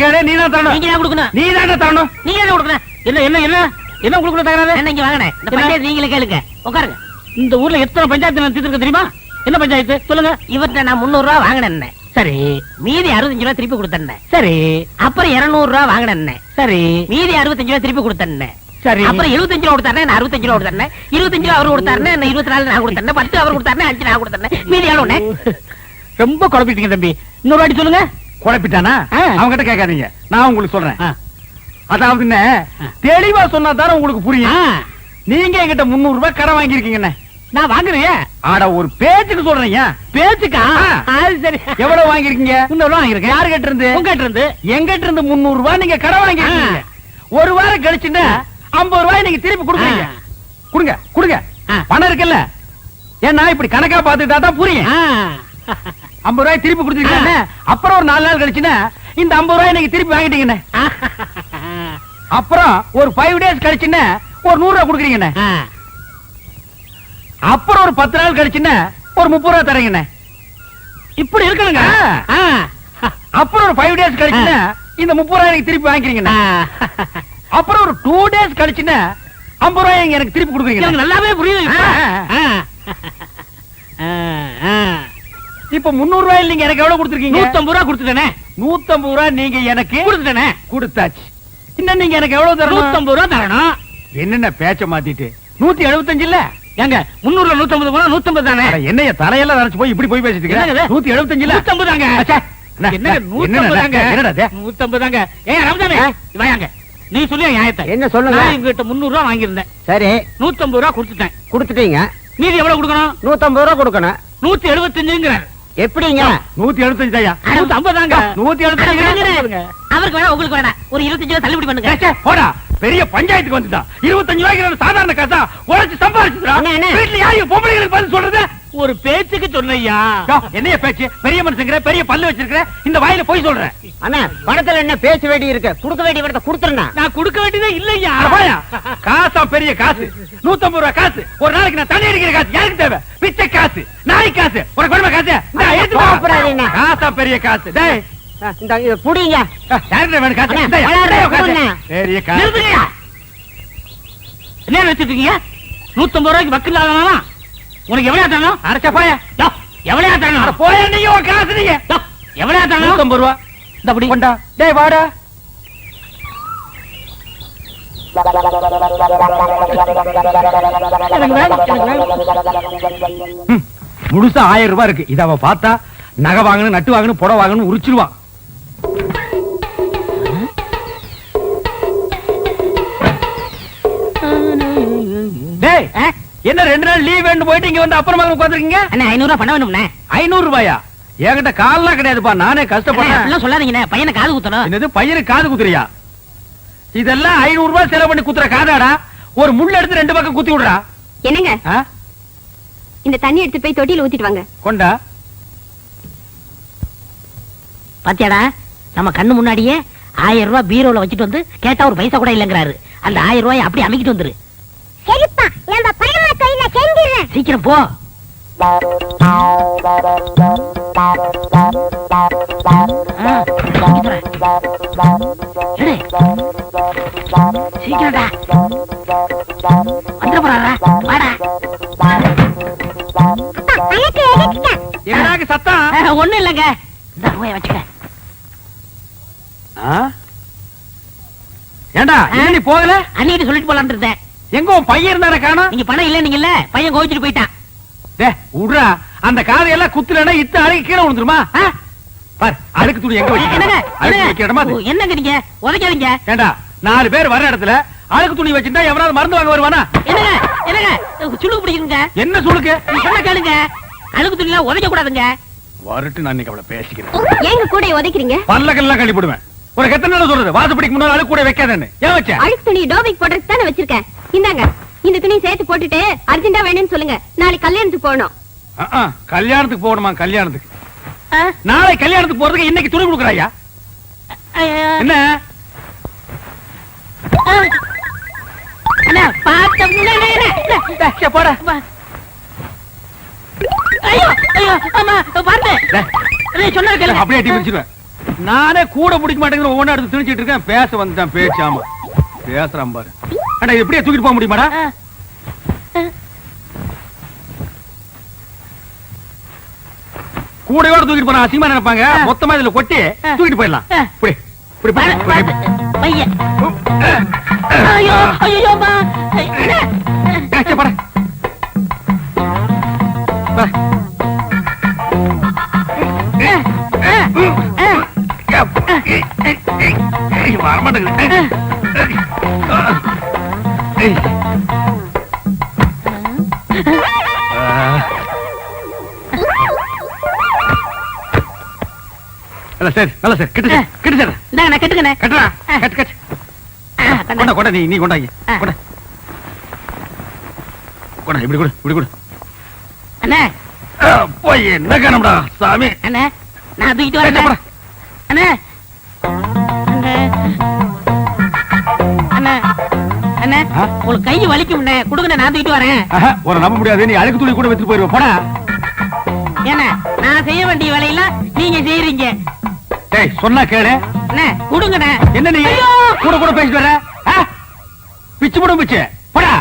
கேளு நீ தான் தரணும். நீங்க தான் கொடுக்கணும்? நீ தான் தரணும். நீங்க தான் கொடுக்கணும்? என்ன என்ன என்ன? என்ன உங்களுக்கு தகராறு? என்ன இங்க வாங்கினேன். இந்த? பஞ்சாயத்து நீங்களே கேளுங்க. உட்காருங்க. இந்த ஊர்ல எத்தனை பஞ்சாயத்து நான் தீர்த்திருக்க தெரியுமா? என்ன பஞ்சாயத்து? சொல்லுங்க. இவர்கிட்ட நான் முந்நூறு ரூபா வாங்கினேன். சரி. மீதி அறுபத்தஞ்சு ரூபா திருப்பி கொடுத்தேன். சரி. அப்புறம் இருநூறு ரூபா வாங்கினேன். சரி. மீதி அறுபத்தஞ்சு ரூபா திருப்பி கொடுத்தேன். சரி. அப்புறம் எழுபத்தஞ்சு ரூபா கொடுத்தாரு நான் அறுபத்தஞ்சு ரூபா கொடுத்தேன் இருபத்தஞ்சு ரூபா அவர் கொடுத்தாரு நான் இருபத்தி நாலு நான் கொடுத்தேன். பத்து அவர் கொடுத்தாரு அஞ்சு நான் கொடுத்தேன். மீதி எவ்வளவு ரொம்ப குழப்பிட்டீங்க தம்பி. இன்னொரு வாட்டி சொல்லுங்க. குழப்பிட்டானா? ஆ. அவங்கிட்ட கேட்காதீங்க. நான் உங்களுக்கு சொல்றேன். அதாவது என்ன. தெளிவா சொன்னா தானே உங்களுக்கு புரியும். நீங்க என்கிட்ட முந்நூறு ரூபாய் கடன் வாங்கியிருக்கீங்கண்ணே. நான் வாங்குறேன் ஆட ஒரு பேச்சுக்கு சொல்றீங்க. பேச்சுக்கா. அது சரி. எவ்வளவு வாங்கிருக்கீங்க முந்நூறு வாங்கிருக்கேன் யாரு கிட்ட இருந்து? உங்ககிட்ட இருந்து எங்கிட்ட இருந்து முந்நூறு ரூபாய் நீங்க கடன் வாங்கிருக்கீங்க ஒரு வாரம் கழிச்சுன்னா ஐம்பது ரூபாய் நீங்க திருப்பி கொடுக்குறீங்க. கொடுங்க கொடுங்க. பணம் இருக்குல்ல. ஏன்னா இப்படி கணக்கா பாத்துட்டா தான் புரியும். ஐம்பது ரூபாய் திருப்பி கொடுத்துருக்கீங்க அப்புறம் ஒரு நாலு நாள் கழிச்சுன்னா இந்த ஐம்பது ரூபாய் நீங்க திருப்பி வாங்கிட்டீங்கண்ணே அப்புறம் ஒரு ஃபைவ் டேஸ் கழிச்சுன்னா ஒரு நூறு ரூபாய் கொடுக்குறீங்கண்ணே. அப்புறம் ஒரு பத்து நாள் கழிச்சுன்னா ஒரு முப்பது ரூபாய் தரீங்கண்ணே இப்படி இருக்கணுங்க. அப்புறம் ஒரு ஃபைவ் டேஸ் கழிச்சுன்னா இந்த முப்பது ரூபாய் எனக்கு திருப்பி வாங்கிக்கிறீங்கண்ணே. அப்புறம் ஒரு டூ டேஸ் கழிச்சுன்னா ஐம்பது ரூபாய் எனக்கு திருப்பி கொடுக்குறீங்க எனக்கு நல்லாவே புரியுது. இப்ப முன்னூறு ரூபாய் நீங்க எனக்கு எவ்வளவு கொடுத்துருக்கீங்க? நூத்தம்பது ரூபா கொடுத்துட்டேனே. நூத்தம்பது ரூபாய் நீங்க எனக்கு கொடுத்துட்டேனே. கொடுத்தாச்சு. இன்னும் நீங்க எனக்கு எவ்வளவு தரணும்? நூத்தம்பது ரூபா தரணும். என்னென்ன பேச்ச மாத்திட்டு? நூத்தி எழுபத்தஞ்சு இல்ல? ஏங்க முன்னூறுல நூத்தம்பது போனா நூத்தம்பது தானே? அட, என்னய்யா தலையெல்லாம் நரைச்சு போய் இப்படி போய் பேசிட்டு என்னங்க இது? இருக்க நூத்தி எழுபத்தஞ்சு இல்ல? நூத்தம்பது தாங்க. நூத்தம்பது தாங்க? ஏன் ரமதானே வாங்க. நீ சொல்லி நியாயத்தை. என்ன சொல்லுங்க? நான் இவங்கிட்ட முந்நூறு ரூபா வாங்கியிருந்தேன். சரி. நூத்தம்பது ரூபா கொடுத்துட்டேன். கொடுத்துட்டீங்க. மீதி எவ்வளவு கொடுக்கணும்? நூத்தம்பது ரூபா கொடுக்கணும். நூத்தி எழுபத்தஞ்சுங்கிறார் எப்படிங்க? நூத்தி எழுபத்தஞ்சு ஐயா. நூத்தி ஐம்பது தாங்க. நூத்தி எழுபத்தஞ்சு அவருக்கு வேணா உங்களுக்கு வேணா. ஒரு இருபத்தஞ்சு ரூபா தள்ளுபடி பண்ணுங்க. போடா. பெரிய பஞ்சாயத்துக்கு வந்துட்டான் இருபத்தஞ்சு ரூபாய்க்கு சாதாரண காசா உழைச்சு சம்பாதிச்சுடா. வீட்டுல யாரையும் பொம்பளைங்களுக்கு பதில் சொல்றது? ஒரு பேச்சுக்கு சொன்னையா என்னைய பேச்சு? பெரிய மனுஷங்கிற பெரிய பல்லு வச்சிருக்கிற இந்த வாயில போய் சொல்றேன். அண்ணா பணத்துல என்ன பேச வேண்டி இருக்கு? கொடுக்க வேண்டிய பணத்தை கொடுத்துருண்ணா. நான் கொடுக்க வேண்டியதே இல்லையா. காசா பெரிய காசு. நூத்தம்பது ரூபாய் காசு. ஒரு நாளைக்கு நான் தண்ணி அடிக்கிற காசு. யாருக்கு தேவை? நாய் காசு. உனக்கு கொடுமை காசு. காசா பெரிய காசு. டேய். இந்த புடிங்க. வேணும் காசு. பெரிய காசு. என்ன வச்சிட்டு இருக்கீங்க? நூத்தம்பது ரூபாய்க்கு வக்கு இல்லாதவனா உனக்கு எவ்வளவு தரணும் அரைச்சா போயா? எவ்வளவு தரணும் போயா நீங்க உன் காசு நீங்க. எவ்வளவு தரணும் நூத்தம்பது ரூபா. இந்த அப்படி கொண்டா. டேய் வாடா. எனக்கு வேணும், எனக்கு வேணும். முழுசா ஆயிரம் ரூபாய் இருக்கு. இத அவ பார்த்தா நகை வாங்கணும் நட்டு வாங்கணும் புடவை வாங்கணும் உரிச்சிருவான்? என்ன ரெண்டு நாள் லீவ் வேணும் போயிட்டு இங்க வந்து அப்புறமா உட்காந்துருக்கீங்க அண்ணா ஐநூறு ரூபாய் பண்ண வேணும்ண்ணே ஐநூறு ரூபாயா? என்கிட்ட கால்லாம் கிடையாதுப்பா. நானே அப்படிலாம் சொல்லாதீங்கண்ணே. பையனை காது குத்தணும். என்னது பையனுக்கு காது குத்துறியா? இதெல்லாம் ஐநூறு ரூபாய் செலவு பண்ணி குத்துற காதாடா? ஒரு முள்ள எடுத்து ரெண்டு பக்கம் குத்தி விடுறா. என்னங்க? இந்த தண்ணி எடுத்து போய் தொட்டியில ஊத்திட்டு வாங்க. கொண்டா? பாத்தியாடா நம்ம கண்ணு முன்னாடியே ஆயிரம் ரூபாய் பீரோல வச்சுட்டு வந்து கேட்டா ஒரு பைசா கூட இல்லங்கிறாரு. அந்த ஆயிரம் ரூபாய் அப்படியே அமைக்கிட்டு வந்துரு. சரிப்பா நம்ம பையனை கையில செஞ்சிடுறேன். சீக்கிரம் போ. சீக்கிரம்டா. வந்துட போறாரா? வாடா. எனக்கு சத்தம்? ஒண்ணும் இல்லைங்க. இந்த ரூபாய் வச்சுக்க? ஏண்டா நீ போகல? அன்னிட்டு சொல்லிட்டு போலான்னு இருந்தேன். எங்க உன் பையன் இருந்தானே காணோம்? நீங்க பணம் இல்ல நீங்கல்ல பையன் கோவிச்சுட்டு போயிட்டான். டே விடுறா அந்த காதை எல்லாம் குத்துலனா இத்த அழுகி கீழே விழுந்துருமா? பார் அழுக்கு துணி எங்க வச்சிருக்க? அழுக்கு வைக்கிற இடமா என்னங்க? நீங்க? உதைக்காதீங்க. ஏண்டா நாலு பேர் வர இடத்துல அழுக்கு துணி வச்சிருந்தா எவனாவது மருந்து வாங்க வருவானா? என்னங்க? என்னங்க? சுளுக்கு பிடிக்குங்க என்ன சொல்லுக்கு நீ சொன்ன கேளுங்க. அழுக்கு துணிலாம் உதைக்க கூடாதுங்க. வரட்டு நான் இன்னைக்கு அவளை பேசிக்கிறேன். ஏங்க கூட உதைக்கிறீங்க? பல்லக்கெல்லாம் கழி போடுவேன் எத்தனை நாள் சொல்றது? வாசப்படிக்கு முன்னாடி அழுக்கு கூட வைக்காதேன்னு. ஏன் வச்ச? அழுக்கு துணி டோபிக் போடுறதுக்கு தானே வச்சிருக்கேன். இந்தாங்க இந்த துணி சேர்த்து போட்டுட்டு அர்ஜென்டா வேணும்னு சொல்லுங்க. நாளைக்கு கல்யாணத்துக்கு போகணும். கல்யாணத்துக்கு போகணுமா கல்யாணத்துக்கு? நாளை கல்யாணத்துக்கு போறதுக்கு இன்னைக்கு துணி கொடுக்குறாயா. என்ன. அண்ணா, போடா வா. ஐயோ ஐயோ ஆமா பாருங்க டேய், அண்ணா, சொன்னா கேளுங்க அப்படியே அடி முடிச்சிருவேன் நானே கூட பிடிக்க மாட்டேங்கிற ஒவ்வொன்றும் எடுத்து திணிச்சிட்டு இருக்கேன். பேச வந்துட்டேன் பேச்சாம பேசுறான் பாரு. அடா இது எப்படியே தூக்கிட்டு போக முடியுமாடா? கூடையோட தூக்கிட்டு போனா அசிங்கமா நினைப்பாங்க. மொத்தமா இதுல கொட்டி தூக்கிட்டு போயிடலாம். இப்படி இப்படி ஐயோ ஐயோ சரி நல்ல சரி. கிட்ட சரி கிட்ட சரி. இந்தாங்க நான் கட்டுக்கண்ணே கட்டுறா. கட்டு கட்டு. ஆ, கொண்டா. கொண்டா கொண்டா நீ நீ கொண்டாங்க ஆ. கொண்டா. கொண்டா இப்படி கொடு இப்படி கொடு. அண்ணே. ஆ, போய் என்ன காணம்டா சாமி. அண்ணே நான் தூக்கிட்டு ஏய், வரேன் போடா. அண்ணே அண்ணே. அண்ணே. அண்ணே ஆ? உங்களுக்கு கை வலிக்கும்ண்ணே கொடுங்கண்ணே நான் தூக்கிட்டு வரேன். நம்ப முடியாது. நீ அழுக்கு துணி கூட வச்சுட்டு போயிருவ. போடா. நான் செய்ய வேண்டிய வேலையெல்லாம் நீங்க செய்யறீங்க டேய் சொன்னா கேளு. அண்ணே கொடுங்கண்ணே. என்ன நீ! கூட கூட பேசிட்டு வர? பிச்சு போடும் பிச்சு. போடா.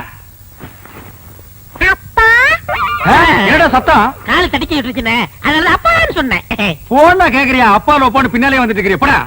என்னடா சத்தம்? கால் தடிச்சு விட்டுருச்சுண்ணே. அதனால அப்பான்னு சொன்னேன். போனா கேக்குறியா? அப்பா லோப்பான்னு பின்னாலே வந்துட்டு இருக்கிறியா? போடா.